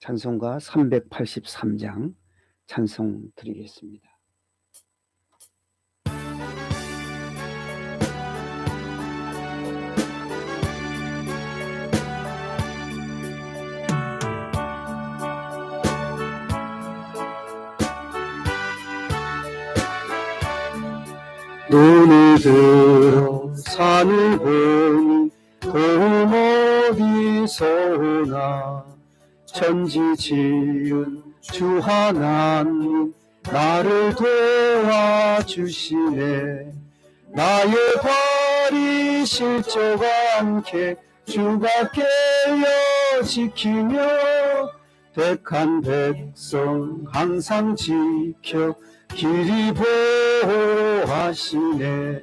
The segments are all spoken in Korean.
찬송가 383장 찬송 드리겠습니다. 눈을 들어 산을 보니 도움 어디서 오나 천지 지은 주 하나님 나를 도와주시네. 나의 발이 실족 않게 주가 깨어 지키며 택한 백성 항상 지켜 길이 보호하시네.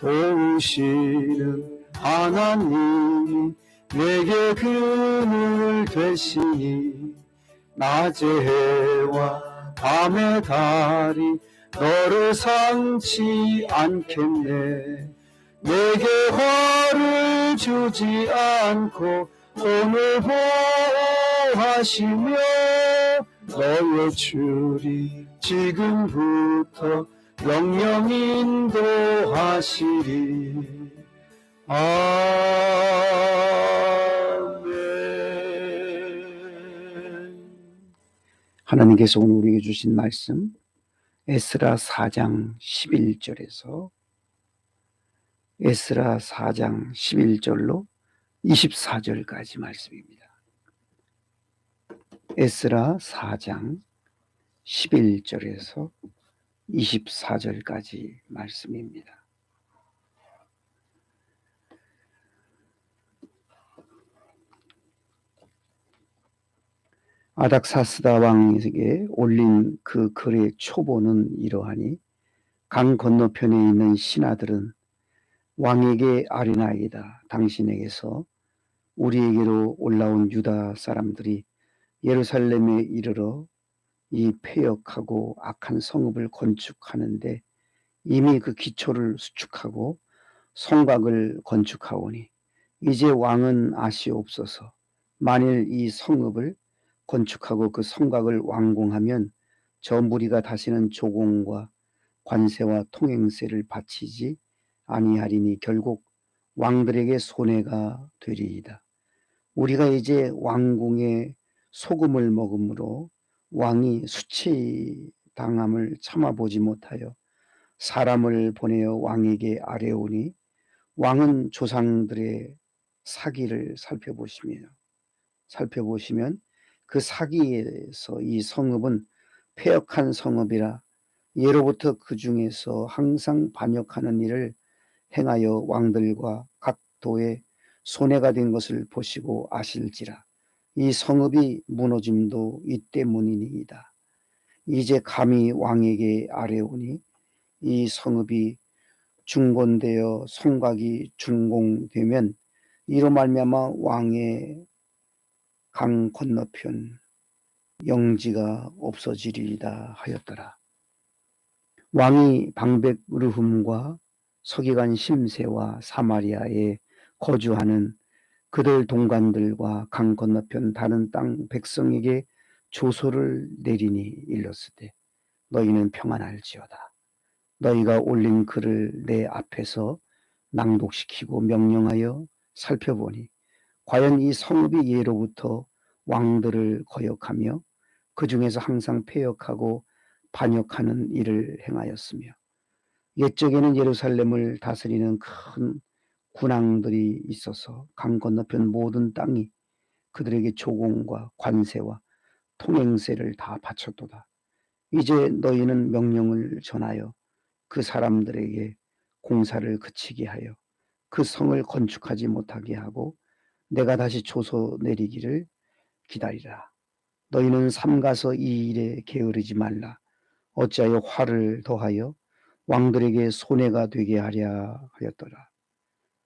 도우시는 하나님이 내게 그늘 되시니 낮의 해와 밤의 달이 너를 상치 않겠네. 내게 화를 주지 않고 오늘 보호하시며 너의 줄이 지금부터 영영 인도하시리 아멘 하나님께서 오늘 우리에게 주신 말씀 에스라 4장 11절에서 에스라 4장 11절로 24절까지 말씀입니다. 에스라 4장 11절에서 24절까지 말씀입니다. 아닥사스다 왕에게 올린 그 글의 초보는 이러하니 강 건너편에 있는 신하들은 왕에게 아뢰나이다. 당신에게서 우리에게로 올라온 유다 사람들이 예루살렘에 이르러 이 폐역하고 악한 성읍을 건축하는데 이미 그 기초를 수축하고 성곽을 건축하오니 이제 왕은 아시옵소서 만일 이 성읍을 건축하고 그 성곽을 완공하면 저 무리가 다시는 조공과 관세와 통행세를 바치지 아니하리니 결국 왕들에게 손해가 되리이다. 우리가 이제 왕궁의 소금을 먹음으로 왕이 수치당함을 참아보지 못하여 사람을 보내어 왕에게 아뢰오니 왕은 조상들의 사기를 살펴보시며 살펴보시면 그 사기에서 이 성읍은 폐역한 성읍이라 예로부터 그 중에서 항상 반역하는 일을 행하여 왕들과 각 도에 손해가 된 것을 보시고 아실지라 이 성읍이 무너짐도 이 때문이니이다. 이제 감히 왕에게 아뢰오니 이 성읍이 중건되어 성곽이 준공되면 이로 말미암아 왕의 강 건너편 영지가 없어지리이다 하였더라. 왕이 방백 르흠과 서기관 심세와 사마리아에 거주하는 그들 동관들과 강 건너편 다른 땅 백성에게 조소를 내리니 일렀으되 너희는 평안할지어다. 너희가 올린 글을 내 앞에서 낭독시키고 명령하여 살펴보니 과연 이 성읍이 예로부터 왕들을 거역하며 그 중에서 항상 폐역하고 반역하는 일을 행하였으며 옛적에는 예루살렘을 다스리는 큰 군왕들이 있어서 강 건너편 모든 땅이 그들에게 조공과 관세와 통행세를 다 바쳤도다. 이제 너희는 명령을 전하여 그 사람들에게 공사를 그치게 하여 그 성을 건축하지 못하게 하고 내가 다시 조서 내리기를 기다리라. 너희는 삼가서 이 일에 게으르지 말라. 어찌하여 화를 더하여 왕들에게 손해가 되게 하랴 하였더라.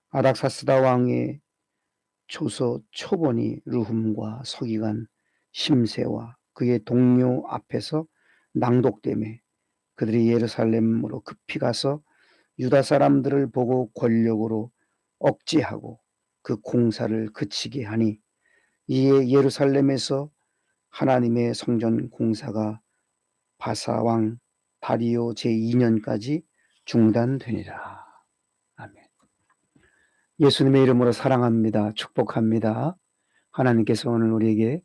아닥사스다 왕의 조서 초본이 르훔과 서기관 심세와 그의 동료 앞에서 낭독됨에 그들이 예루살렘으로 급히 가서 유다 사람들을 보고 권력으로 억제하고 그 공사를 그치게 하니 이에 예루살렘에서 하나님의 성전 공사가 바사왕 다리오 제2년까지 중단되니라. 아멘. 예수님의 이름으로 사랑합니다. 축복합니다. 하나님께서 오늘 우리에게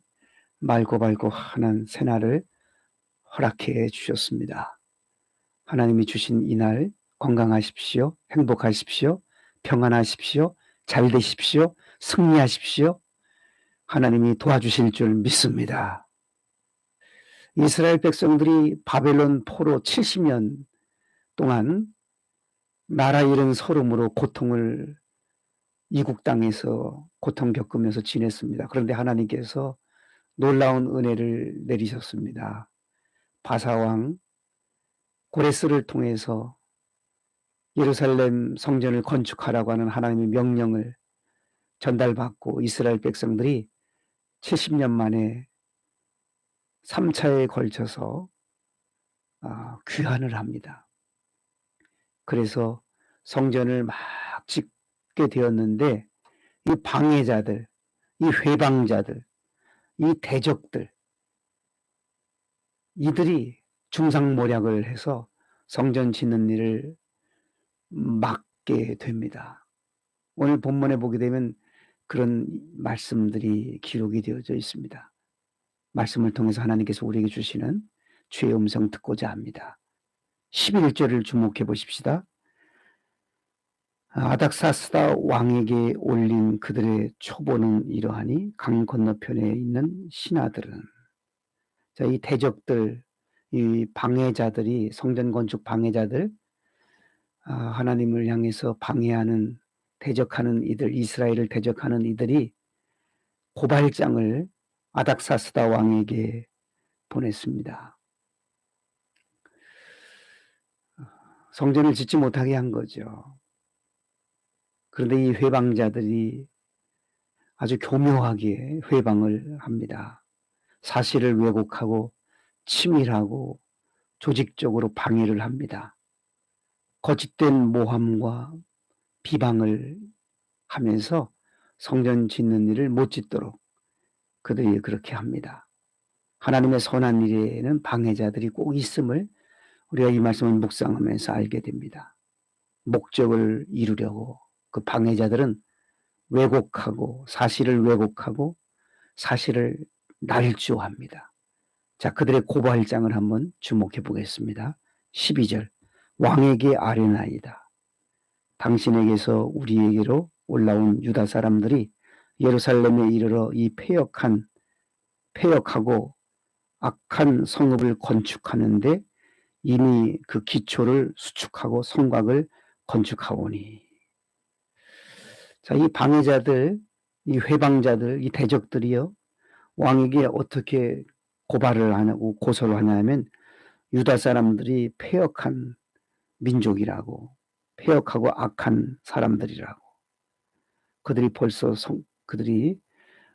맑고 밝고 환한 새날을 허락해 주셨습니다. 하나님이 주신 이날 건강하십시오. 행복하십시오. 평안하십시오. 잘 되십시오. 승리하십시오. 하나님이 도와주실 줄 믿습니다. 이스라엘 백성들이 바벨론 포로 70년 동안 나라 잃은 서름으로 고통을 이국 땅에서 고통 겪으면서 지냈습니다. 그런데 하나님께서 놀라운 은혜를 내리셨습니다. 바사왕 고레스를 통해서 예루살렘 성전을 건축하라고 하는 하나님의 명령을 전달받고 이스라엘 백성들이 70년 만에 3차에 걸쳐서 아, 귀환을 합니다. 그래서 성전을 막 짓게 되었는데 이 방해자들, 이 회방자들, 이 대적들 이들이 중상모략을 해서 성전 짓는 일을 막게 됩니다. 오늘 본문에 보게 되면 그런 말씀들이 기록이 되어져 있습니다. 말씀을 통해서 하나님께서 우리에게 주시는 주의 음성 듣고자 합니다. 11절을 주목해 보십시다. 아닥사스다 왕에게 올린 그들의 초보는 이러하니 강 건너편에 있는 신하들은 자, 이 대적들, 이 방해자들이 성전 건축 방해자들 아, 하나님을 향해서 방해하는 대적하는 이들 이스라엘을 대적하는 이들이 고발장을 아닥사스다 왕에게 보냈습니다. 성전을 짓지 못하게 한 거죠. 그런데 이 회방자들이 아주 교묘하게 회방을 합니다. 사실을 왜곡하고 치밀하고 조직적으로 방해를 합니다. 거짓된 모함과 비방을 하면서 성전 짓는 일을 못 짓도록 그들이 그렇게 합니다. 하나님의 선한 일에는 방해자들이 꼭 있음을 우리가 이 말씀을 묵상하면서 알게 됩니다. 목적을 이루려고 그 방해자들은 왜곡하고 사실을 왜곡하고 사실을 날조합니다. 자, 그들의 고발장을 한번 주목해 보겠습니다. 12절. 왕에게 아뢰나이다. 당신에게서 우리에게로 올라온 유다 사람들이 예루살렘에 이르러 이 폐역한 폐역하고 악한 성읍을 건축하는데 이미 그 기초를 수축하고 성곽을 건축하오니. 자, 이 방해자들, 이 회방자들, 이 대적들이요. 왕에게 어떻게 고발을 하냐고 고소를 하냐면 유다 사람들이 폐역한 민족이라고 폐역하고 악한 사람들이라고 그들이 벌써 성, 그들이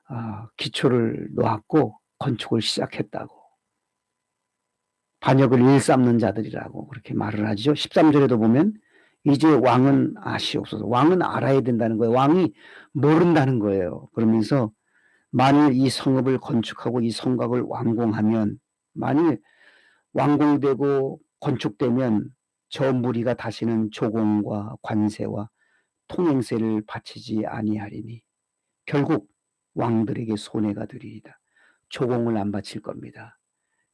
아, 기초를 놓았고 건축을 시작했다고 반역을 일삼는 자들이라고 그렇게 말을 하죠. 13절에도 보면 이제 왕은 아시옵소서. 왕은 알아야 된다는 거예요. 왕이 모른다는 거예요. 그러면서 만일 이 성읍을 건축하고 이 성곽을 완공하면 만일 완공되고 건축되면 저 무리가 다시는 조공과 관세와 통행세를 바치지 아니하리니 결국 왕들에게 손해가 되리이다. 조공을 안 바칠 겁니다.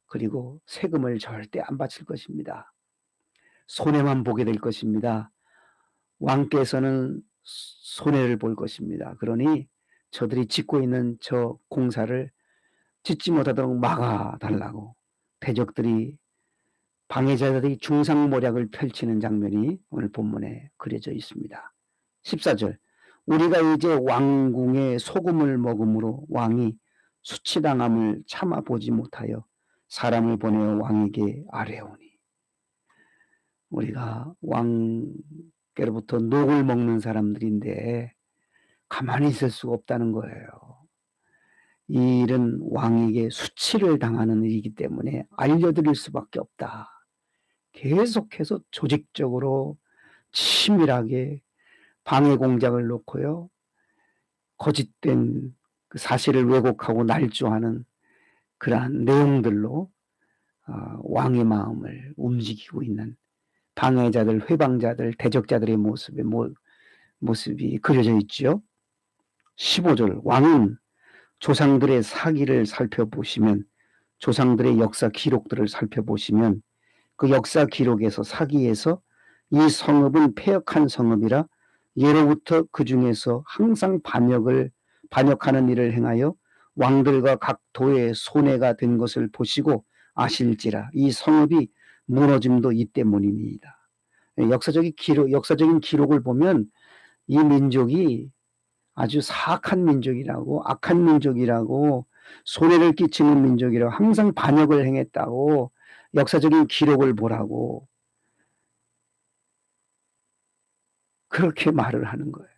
그리고 세금을 절대 안 바칠 것입니다. 손해만 보게 될 것입니다. 왕께서는 손해를 볼 것입니다. 그러니 저들이 짓고 있는 저 공사를 짓지 못하도록 막아달라고 대적들이 방해자들이 중상모략을 펼치는 장면이 오늘 본문에 그려져 있습니다. 14절 우리가 이제 왕궁의 소금을 먹음으로 왕이 수치당함을 참아보지 못하여 사람을 보내어 왕에게 아뢰오니 우리가 왕께로부터 녹을 먹는 사람들인데 가만히 있을 수가 없다는 거예요. 이 일은 왕에게 수치를 당하는 일이기 때문에 알려드릴 수밖에 없다. 계속해서 조직적으로 치밀하게 방해 공작을 놓고요. 거짓된 그 사실을 왜곡하고 날조하는 그러한 내용들로 어, 왕의 마음을 움직이고 있는 방해자들, 회방자들, 대적자들의 모습의 모, 모습이 그려져 있죠. 15절 왕은 조상들의 사기를 살펴보시면 조상들의 역사 기록들을 살펴보시면 그 역사 기록에서 사기에서 이 성읍은 폐역한 성읍이라 예로부터 그 중에서 항상 반역을 반역하는 일을 행하여 왕들과 각 도의 손해가 된 것을 보시고 아실지라 이 성읍이 무너짐도 이 때문입니다. 역사적인 기록, 역사적인 기록을 보면 이 민족이 아주 사악한 민족이라고 악한 민족이라고 손해를 끼치는 민족이라고 항상 반역을 행했다고 역사적인 기록을 보라고 그렇게 말을 하는 거예요.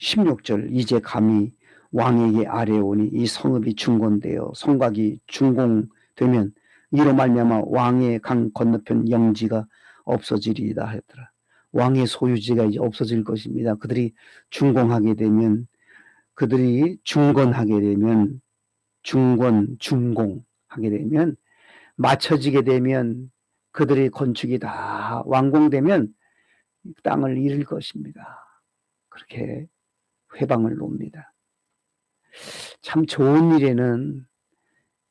16절 이제 감히 왕에게 아뢰오니 이 성읍이 중건되어 성곽이 중공되면 이로 말미암아 왕의 강 건너편 영지가 없어지리이다 하더라. 왕의 소유지가 이제 없어질 것입니다. 그들이 중공하게 되면 그들이 중건하게 되면 중건 중공하게 되면 맞춰지게 되면 그들의 건축이 다 완공되면 땅을 잃을 것입니다. 그렇게 회방을 놓습니다. 참 좋은 일에는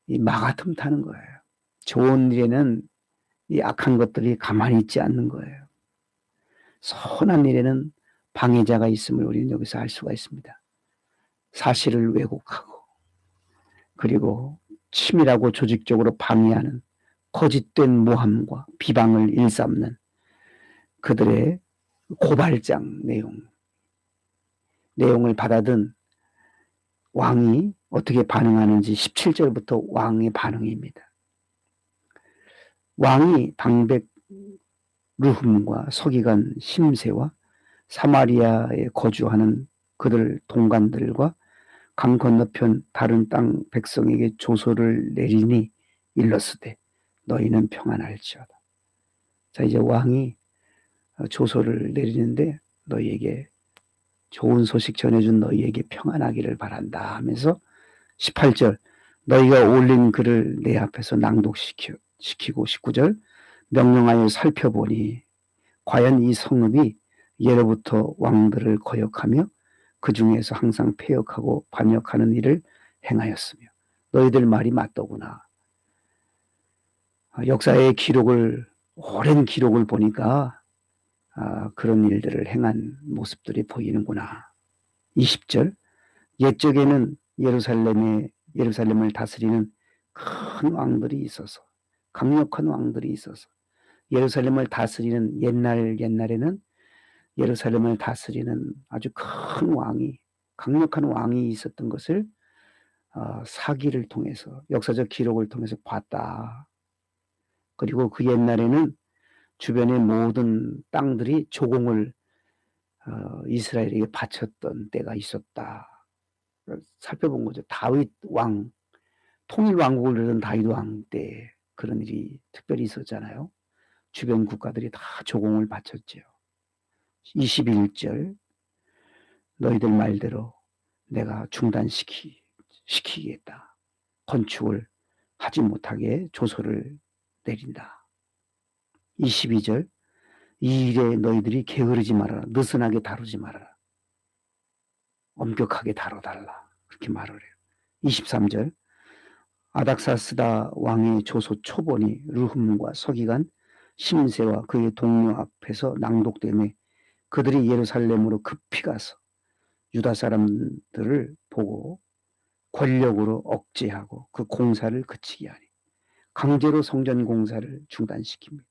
이 마가틈 타는 거예요. 좋은 일에는 이 악한 것들이 가만히 있지 않는 거예요. 선한 일에는 방해자가 있음을 우리는 여기서 알 수가 있습니다. 사실을 왜곡하고 그리고 치밀하고 조직적으로 방해하는 거짓된 모함과 비방을 일삼는 그들의 고발장 내용 내용을 받아든 왕이 어떻게 반응하는지 17절부터 왕의 반응입니다. 왕이 방백 르흠과 서기관 심세와 사마리아에 거주하는 그들 동관들과 강 건너편 다른 땅 백성에게 조소를 내리니 일렀으되 너희는 평안할지어다. 자 이제 왕이 조소를 내리는데 너희에게 좋은 소식 전해준 너희에게 평안하기를 바란다 하면서 18절 너희가 올린 글을 내 앞에서 낭독시키고 19절 명령하여 살펴보니 과연 이 성읍이 예로부터 왕들을 거역하며 그 중에서 항상 폐역하고 반역하는 일을 행하였으며 너희들 말이 맞더구나. 역사의 기록을 오랜 기록을 보니까 아, 그런 일들을 행한 모습들이 보이는구나. 20절 옛적에는 예루살렘에 예루살렘을 다스리는 큰 왕들이 있어서 강력한 왕들이 있어서 예루살렘을 다스리는 옛날 옛날에는 예루살렘을 다스리는 아주 큰 왕이 강력한 왕이 있었던 것을 어, 사기를 통해서 역사적 기록을 통해서 봤다. 그리고 그 옛날에는 주변의 모든 땅들이 조공을 어, 이스라엘에게 바쳤던 때가 있었다. 살펴본 거죠. 다윗 왕, 통일 왕국을 이루던 다윗 왕 때 그런 일이 특별히 있었잖아요. 주변 국가들이 다 조공을 바쳤죠. 21절 너희들 말대로 내가 중단시키 시키겠다. 건축을 하지 못하게 조소를 내린다. 22절 이 일에 너희들이 게으르지 말아라. 느슨하게 다루지 말아라. 엄격하게 다뤄달라. 그렇게 말을 해요. 23절 아닥사스다 왕의 조소 초본이 르훔과 서기관 심세와 그의 동료 앞에서 낭독되매 그들이 예루살렘으로 급히 가서 유다 사람들을 보고 권력으로 억제하고 그 공사를 그치게 하니 강제로 성전 공사를 중단시킵니다.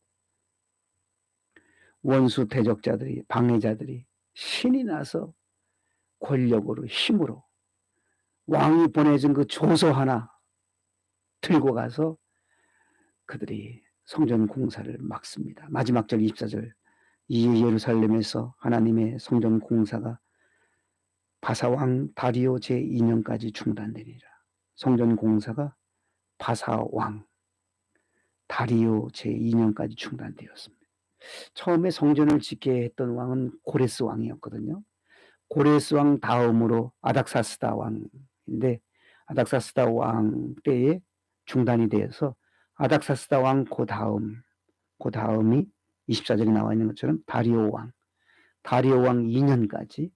원수 대적자들이 방해자들이 신이 나서 권력으로 힘으로 왕이 보내준 그 조서 하나 들고 가서 그들이 성전 공사를 막습니다. 마지막 절 24절 이 예루살렘에서 하나님의 성전 공사가 바사왕 다리오 제2년까지 중단되니라. 성전 공사가 바사왕 다리오 제2년까지 중단되었습니다. 처음에 성전을 짓게 했던 왕은 고레스 왕이었거든요. 고레스 왕 다음으로 아닥사스다 왕인데 아닥사스다 왕 때에 중단이 되어서 아닥사스다 왕 그 다음 그 다음이 24절에 나와 있는 것처럼 다리오 왕 다리오 왕 2년까지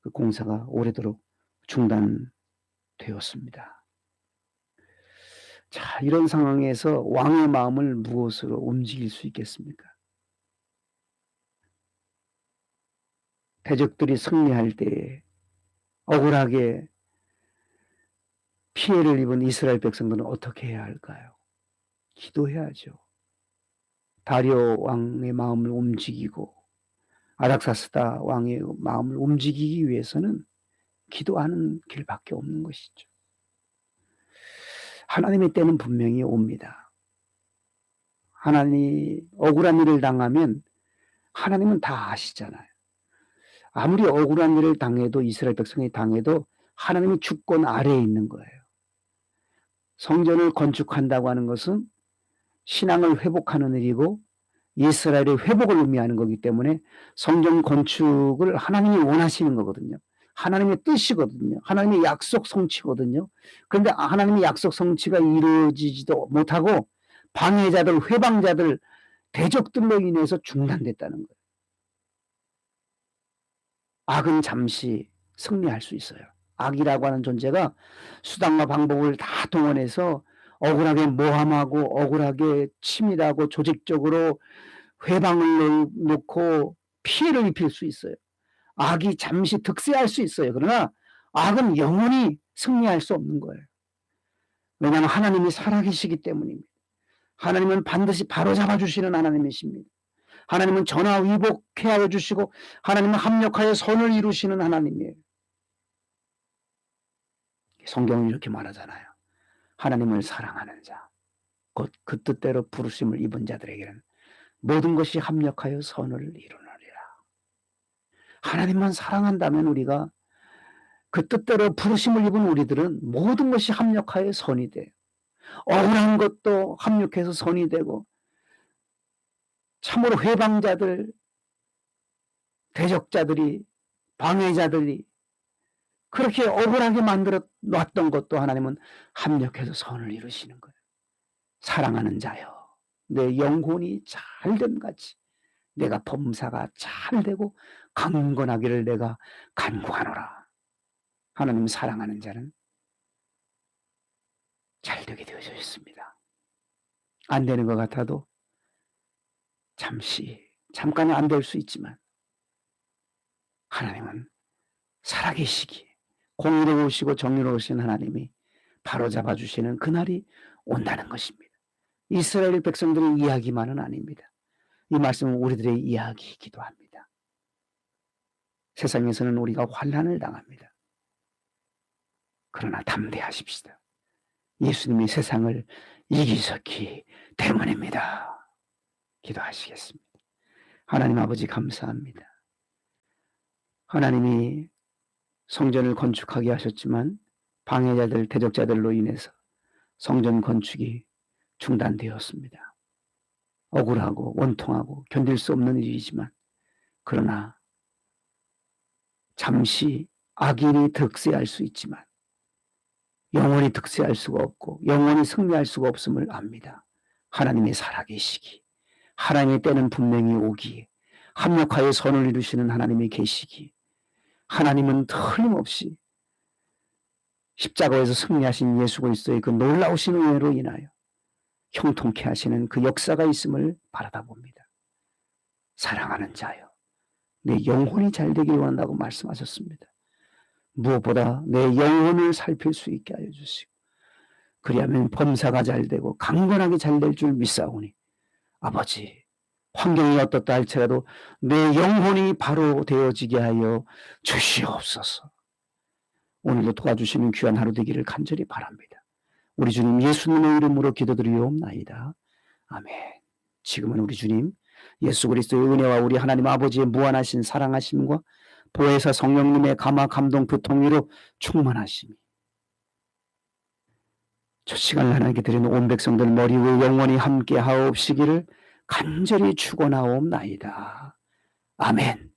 그 공사가 오래도록 중단되었습니다. 자, 이런 상황에서 왕의 마음을 무엇으로 움직일 수 있겠습니까? 대적들이 승리할 때에 억울하게 피해를 입은 이스라엘 백성들은 어떻게 해야 할까요? 기도해야죠. 다리오 왕의 마음을 움직이고 아닥사스다 왕의 마음을 움직이기 위해서는 기도하는 길밖에 없는 것이죠. 하나님의 때는 분명히 옵니다. 하나님 억울한 일을 당하면 하나님은 다 아시잖아요. 아무리 억울한 일을 당해도 이스라엘 백성이 당해도 하나님의 주권 아래에 있는 거예요. 성전을 건축한다고 하는 것은 신앙을 회복하는 일이고 이스라엘의 회복을 의미하는 거기 때문에 성전 건축을 하나님이 원하시는 거거든요. 하나님의 뜻이거든요. 하나님의 약속 성취거든요. 그런데 하나님의 약속 성취가 이루어지지도 못하고 방해자들, 회방자들, 대적들로 인해서 중단됐다는 거예요. 악은 잠시 승리할 수 있어요. 악이라고 하는 존재가 수단과 방법을 다 동원해서 억울하게 모함하고 억울하게 치밀하고 조직적으로 회방을 놓고 피해를 입힐 수 있어요. 악이 잠시 득세할 수 있어요. 그러나 악은 영원히 승리할 수 없는 거예요. 왜냐하면 하나님이 살아계시기 때문입니다. 하나님은 반드시 바로잡아 주시는 하나님이십니다. 하나님은 전화 위복해 하여 주시고 하나님은 합력하여 선을 이루시는 하나님이에요. 성경은 이렇게 말하잖아요. 하나님을 사랑하는 자, 곧 그 뜻대로 부르심을 입은 자들에게는 모든 것이 합력하여 선을 이루느니라. 하나님만 사랑한다면 우리가 그 뜻대로 부르심을 입은 우리들은 모든 것이 합력하여 선이 돼요. 억울한 것도 합력해서 선이 되고 참으로 회방자들, 대적자들이, 방해자들이 그렇게 억울하게 만들어 놨던 것도 하나님은 합력해서 선을 이루시는 거예요. 사랑하는 자여, 내 영혼이 잘됨 같이 내가 범사가 잘 되고 강건하기를 내가 간구하노라. 하나님 사랑하는 자는 잘 되게 되어져 있습니다. 안 되는 것 같아도 잠시, 잠깐은 안 될 수 있지만 하나님은 살아계시기에 공의로우시고 정의로우신 하나님이 바로잡아 주시는 그날이 온다는 것입니다. 이스라엘 백성들의 이야기만은 아닙니다. 이 말씀은 우리들의 이야기이기도 합니다. 세상에서는 우리가 환란을 당합니다. 그러나 담대하십시다. 예수님이 세상을 이기셨기 때문입니다. 기도하시겠습니다. 하나님 아버지 감사합니다. 하나님이 성전을 건축하게 하셨지만 방해자들, 대적자들로 인해서 성전 건축이 중단되었습니다. 억울하고 원통하고 견딜 수 없는 일이지만 그러나 잠시 악인이 득세할 수 있지만 영원히 득세할 수가 없고 영원히 승리할 수가 없음을 압니다. 하나님의 살아계시기 하나님의 때는 분명히 오기에 합력하여 선을 이루시는 하나님의 계시기 하나님은 틀림없이 십자가에서 승리하신 예수 그리스도의 그 놀라우신 은혜로 인하여 형통케 하시는 그 역사가 있음을 바라다 봅니다. 사랑하는 자여, 내 영혼이 잘 되길 원한다고 말씀하셨습니다. 무엇보다 내 영혼을 살필 수 있게 하여 주시고, 그리하면 범사가 잘 되고 강건하게 잘 될 줄 믿사오니, 아버지, 환경이 어떻다 할지라도 내 영혼이 바로 되어지게 하여 주시옵소서. 오늘도 도와주시는 귀한 하루 되기를 간절히 바랍니다. 우리 주님 예수님의 이름으로 기도드리옵나이다. 아멘. 지금은 우리 주님 예수 그리스도의 은혜와 우리 하나님 아버지의 무한하신 사랑하심과 보혜사 성령님의 감화 감동 그 통위로 충만하심이 저 시간을 하나님께 드리는 온 백성들 머리 위에 영원히 함께 하옵시기를 간절히 축원하옵나이다. 아멘.